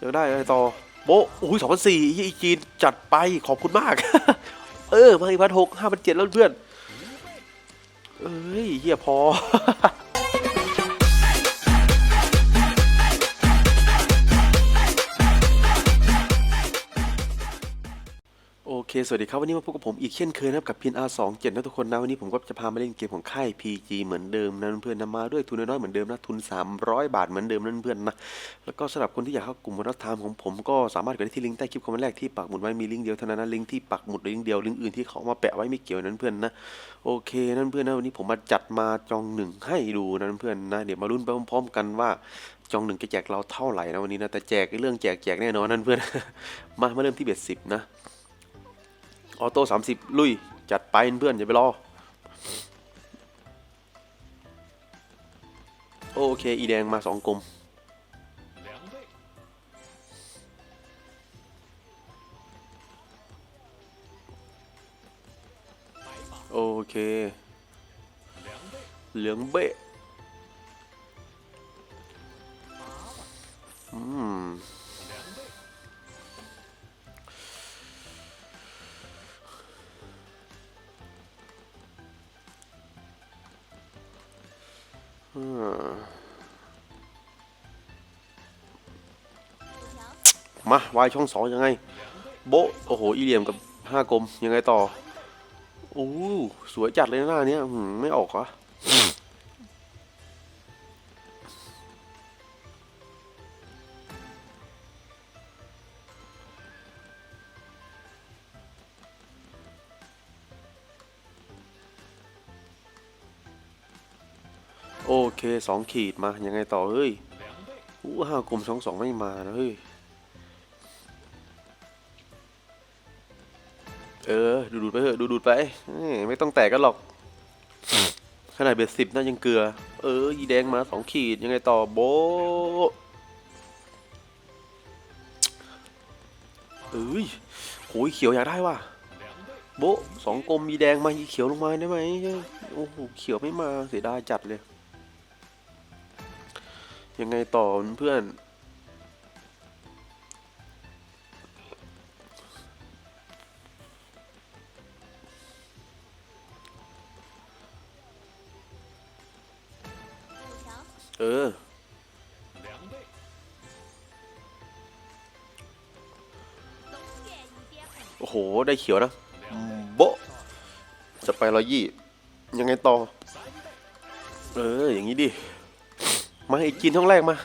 ยังได้อะไรต่อโบะโอ้ยสองพันสี่อีจีนจัดไปขอบคุณมาก เออ มาอีกพันหกห้าพันเจ็ดแล้วเพื่อน เอ้ยเฮียพอ สวัสดีครับ วันนี้มาพบกับผมอีกเช่นเคยนะครับกับพิน R27 นะทุกคนนะ วันนี้ผมก็จะพามาเล่นเกมของค่าย PG เหมือนเดิมนะเพื่อนนะมาด้วยทุนน้อยเหมือนเดิมนะทุน 300 บาทเหมือนเดิมนะเพื่อนนะแล้วก็สำหรับคนที่อยากเข้ากลุ่มวัฒนธรรมของผมก็สามารถกดได้ที่ลิงก์ใต้คลิปคอมเมนต์แรกที่ปักหมุดไว้มีลิงก์เดียวเท่านั้นนะลิงก์ที่ปักหมุดลิงก์เดียวลิงก์อื่นที่เขามาแปะไว้ไม่เกี่ยวนั้นเพื่อนนะโอเคนั่นเพื่อนนะวันนี้ผมมาจัดมาจองหนึ่งให้ดูนะเพื่อนนะเดี๋ยวมาลุ้นไปพร้อมๆกันว่าจองหนึ่งจะแจกเราเท่าไหร่นะวันนี้นะแต่แจกเรื่องแจกแจกแน่นอนนั่นเพื่อนมามาเริ่มที่เบ็ดสิบนะ ออโต้สามสิบลุย จัดไปเพื่อนอย่าไปรอ โอเค อีแดงมาสองกลมโอเค เหลืองเบะ มาวายช่องสองยังไง โบโอ้โห อีเหลี่ยมกับห้ากลมยังไงต่อ โอ้สวยจัดเลยหน้าเนี้ยไม่ออกวะ โอเคสองขีดมา ยังไงต่อ เฮ้ยอู้ห้ากลมช่องสองไม่มานะ เฮ้ย เออ ดูดูดไปเถอะดูดูดไป ไม่ต้องแตกกันหรอก ขนาดเบ็ดสิบน่ายังเกลือ เอออีแดงมาสองขีด ยังไงต่อโบเอ้ยโหยเขียวอยากได้ว่ะโบสองกลมอีแดงมาอีเขียวลงมาได้ไหมโอ้โหเขียวไม่มาเสียดายจัดเลย ยังไงต่อเพื่อน เออ โอ้โห ได้เขียวนะ โบะจะไปร้อยยี่ ยังไงต่อ เออ อย่างนี้ดิ มาไอ้จีนช่องแรกมา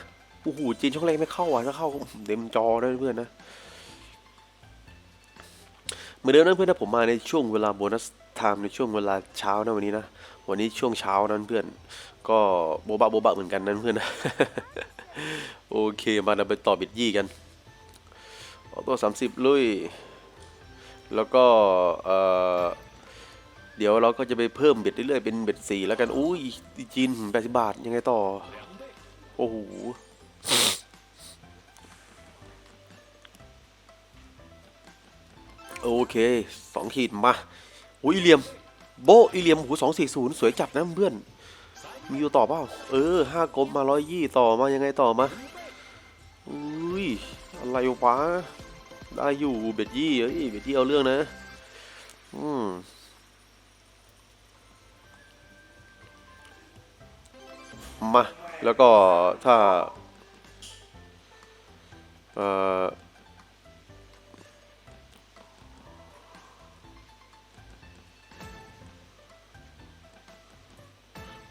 โอ้โหจีนช่องแรกไม่เข้าอะถ้าเข้าเต็มจอได้เพื่อนนะเหมือนเดิมนะเพื่อนนะผมมาในช่วงเวลาโบนัสไทม์ในช่วงเวลาเช้านะวันนี้นะวันนี้ช่วงเช้านั้นเพื่อน ก็โบบะโบบะเหมือนกันนั้นเพื่อนนะโอเคมาเราไปต่อบิดยี่กันออโต้สามสิบลุย แล้วก็เอ่อเดี๋ยวเราก็จะไปเพิ่มเบ็ดเรื่อยๆเป็นเบ็ดสี่แล้วกัน อุ้ยจีนแปดสิบบาทยังไงต่อ โอ้โหโอเคสองขีดมาอุ้ยเหลียม โบอีเหลียมโอ้โหสองสี่ศูนย์สวยจัดนะเพื่อน มีอยู่ต่อเปล่า เออห้ากลมมาร้อยยี่ต่อมายังไงต่อมาอุ้ยอะไรวะได้อยู่เบ็ดยี่เอ้ยเบ็ดยี่เอาเรื่องนะ อืมมา แล้วก็ถ้าเออ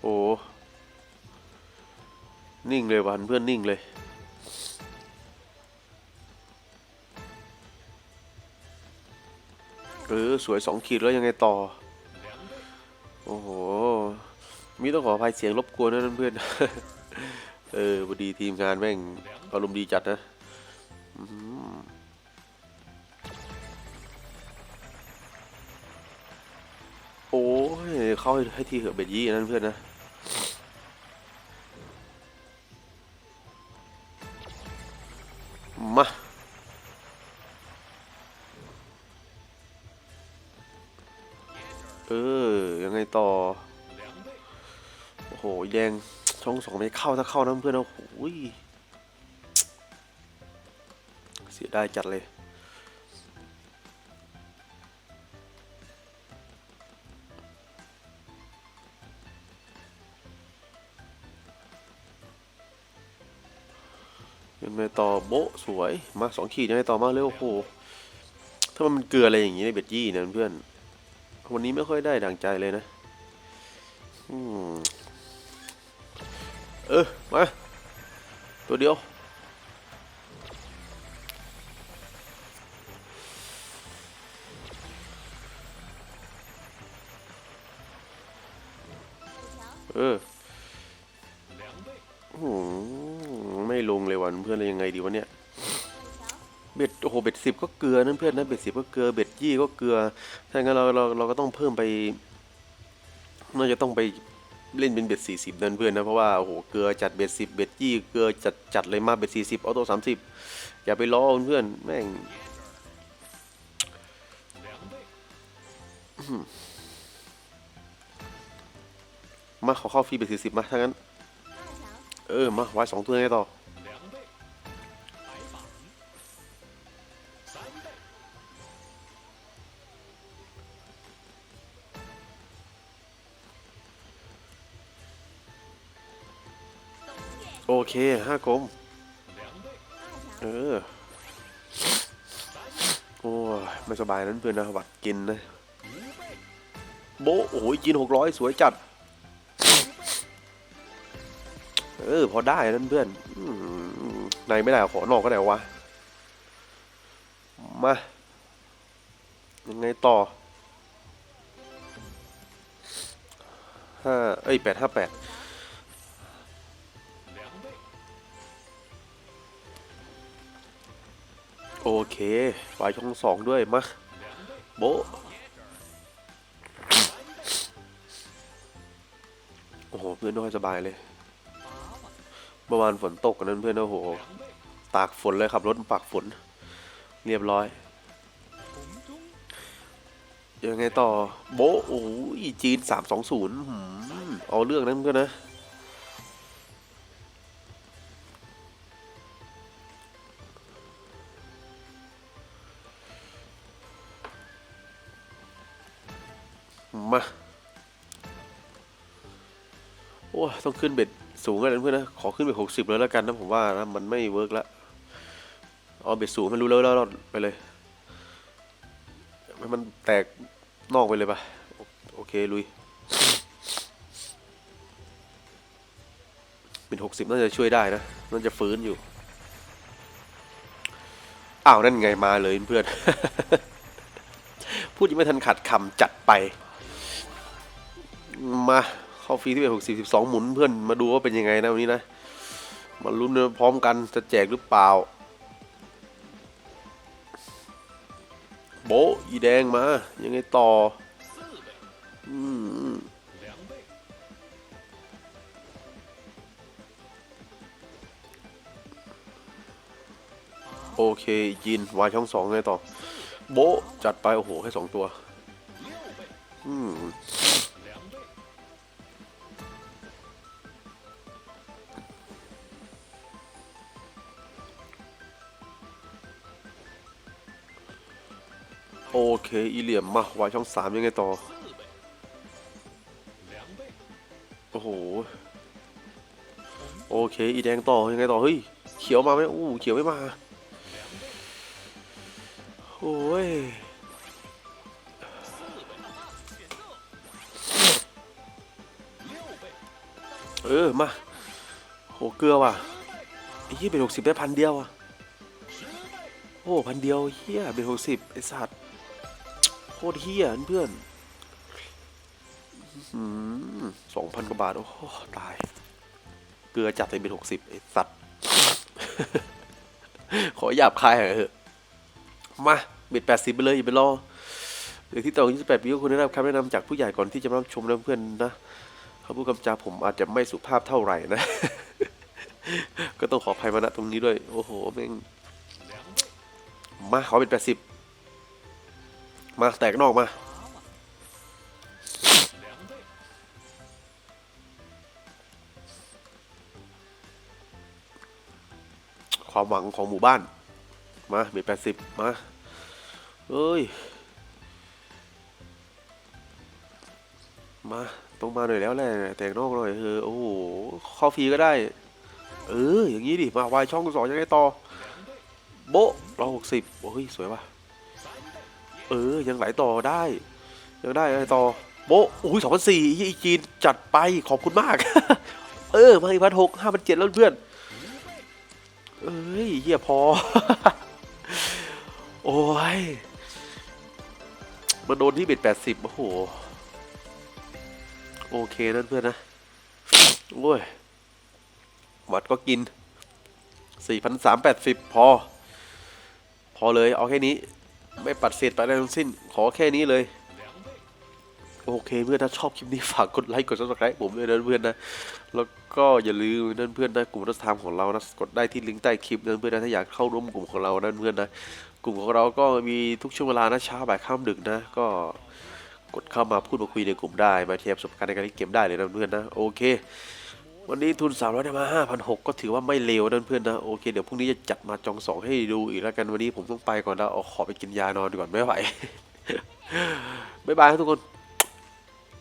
โอ้ นิ่งเลยวันเพื่อนนิ่งเลย เออ สวยสองขีดแล้วยังไงต่อ โอ้โห มีต้องขออภัยเสียงรบกวนนะเพื่อน เออพอดีทีมงานแม่งอารมณ์ดีจัดนะโอ้ยเข้าให้ใหทีเหอะเบ็ดยี่นั่นเพื่อนนะมาเออ ยังไงต่อ โอ้โหแดง ช่องสองไม่เข้าถ้าเข้านะเพื่อนนะโอ้โหยเสียดายจัดเลยยังไงต่อโบสวยมาสองขีดยังไงต่อมาเร็วโอ้โหถ้ามันเกลืออะไรอย่างนี้ในเบ็ดยี่เนี่ยเพื่อนวันนี้ไม่ค่อยได้ดังใจเลยนะ อืม เออ มา ตัวเดียว เออไม่ลงเลยวันเพื่อนเลยยังไงดีวะเนี่ย เบ็ดโอ้โหเบ็ดสิบก็เกลือนั่นเพื่อนนะเบ็ดสิบก็เกลือเบ็ดยี่ก็เกลือถ้างั้นเราเราเราก็ต้องเพิ่มไป น่าจะต้องไป เล่นเป็นเบ็ดสี่สิบเดินเพื่อนนะ เพราะว่าโอ้โหเกลือจัดเบ็ดสิบเบ็ดยี่เกลือจัดจัดเลยมาเบ็ดสี่สิบออโต้สามสิบอย่าไปล้อเพื่อนแม่งมาขอเข้าฟรีเบ็ดสี่สิบมาถ้างั้น เออ มาไว้สองตัวไงต่อ โอเคห้ากลมเออ โอ้ยไม่สบายนั้นเพื่อนนะหวัดกินนะ โบโอ้ยกินหกร้อยสวยจัด เออ พอได้นั่นเพื่อนในไม่ได้ขอนอกก็ได้วะ มา ยังไงต่อห้าเอ้ยแปดห้าแปด โอเคฝ่ายช่องสองด้วยมาโบโอ้โห เพื่อนน้อยสบายเลยเมื่อวานฝนตกกันนั้นเพื่อนโอ้โห ตากฝนเลยขับรถปากฝน เรียบร้อย ยังไงต่อ โบโอ้ยจีนสามสองศูนย์เอาเรื่องนั้นก็นะ มา โอ้ต้องขึ้นเบ็ดสูงกันเพื่อนนะ ขอขึ้นเบ็ดหกสิบเลยแล้วกันนะผมว่านะมันไม่เวิร์กแล้วเอาเบ็ดสูงมันรู้แล้วแล้วไปเลยให้มันแตกนอกไปเลยปะโอโอเค ลุย เป็นหกสิบน่าจะช่วยได้นะ น่าจะฟื้นอยู่ อ้าว นั่นไงมาเลยเพื่อน พูดยังไม่ทันขัดคำจัดไป มาเข้าฟรีที่เป็นหกสิบสิบสองหมุนเพื่อนมาดูว่าเป็นยังไงนะวันนี้นะมาลุ้นพร้อมกันจะแจกหรือเปล่า โบอีแดงมา ยังไงต่ออืมโอเคยินวายช่องสองไงต่อ โบจัดไป โอ้โห แค่สองตัว อืม โอเค อีเหลี่ยมมาวายช่องสามยังไงต่อ โอ้โห โอเค อีแดงต่อยังไงต่อ เฮ้ย เขียวมาไหมอู้เขียวไม่มา โอ้ยเออ มา โห เกลือว่ะไอ้ยี่เป็นหกสิบได้พันเดียวอะ โอ้พันเดียวเฮียเป็นหกสิบไอสัตว์ คตรเฮียเพื่อนสองพันกว่าบาท โอ้โหตาย เกลือจัดเลยเป็นหกสิบไอสัตว์ ขอหยาบคายหน่อยเถอะมาเบ็ดแปดสิบไปเลยอย่าไปรอหรือที่ต่อยี่สิบแปดปีก็ควรได้รับคำแนะนำจากผู้ใหญ่ก่อนที่จะมารับชมนะเพื่อนนะเขาพูดคำจาผมอาจจะไม่สุภาพเท่าไหร่นะ ก็ต้องขออภัยมาณตรงนี้ด้วย โอ้โหแม่งมาขอเป็นแปดสิบ มาแตกนอกมา ความหวังของหมู่บ้าน มาเบ็ดแปดสิบมา เอ้ย มาต้องมาหน่อยแล้วแหละแต่งนอกหน่อยเออโอ้โหข้าฟรีก็ได้ เออ อย่างนี้ดิ มาวายช่องสองยังไงต่อ โบะร้อยหกสิบโอ้ย สวยว่ะ เออ ยังไหลต่อได้ ยังได้อะไรต่อ โบอุ้ยสองพันสี่อีจีนจัดไปขอบคุณมาก เออ มาอีกพันหกห้าพันเจ็ดแล้วเพื่อน เอ้ยเฮียพอ โอ้ยมาโดนที่เบ็ดแปดสิบโอ้โห โอเคนั่นเพื่อนนะ โอ้ย วัดก็กินสี่พันสามแปดสิบพอ พอเลย เอาแค่นี้ ไม่ปัดเศษไปอะไรทั้งสิ้น ขอแค่นี้เลย โอเคเพื่อนถ้าชอบคลิปนี้ฝากกดไลค์กด subscribe ผมด้วยนะเพื่อนนะ แล้วก็อย่าลืมนั่นเพื่อนนะกลุ่มรัฐธรรมของเรานะกดได้ที่ลิงก์ใต้คลิปนั่นเพื่อนนะถ้าอยากเข้าร่วมกลุ่มของเรานั่นเพื่อนนะ กลุ่มของเราก็มีทุกช่วงเวลานะเช้าบ่ายค่ำดึกนะก็กดเข้ามาพูดมาคุยในกลุ่มได้มาแชร์ประสบการณ์ในการเล่นเกมได้เลยนะเพื่อนนะโอเค วันนี้ทุน3 0 0ได้มาห้าพันหก็ถือว่าไม่เลวนะเพื่อนนะโอเคเดี๋ยวพรุ่งนี้จะจัดมาจองสองให้ดูอีกแล้วกันวันนี้ผมต้องไปก่อนนะเอาขอไปกินยานอนก่อนไม่ไหว บ๊ายบายครับทุกคน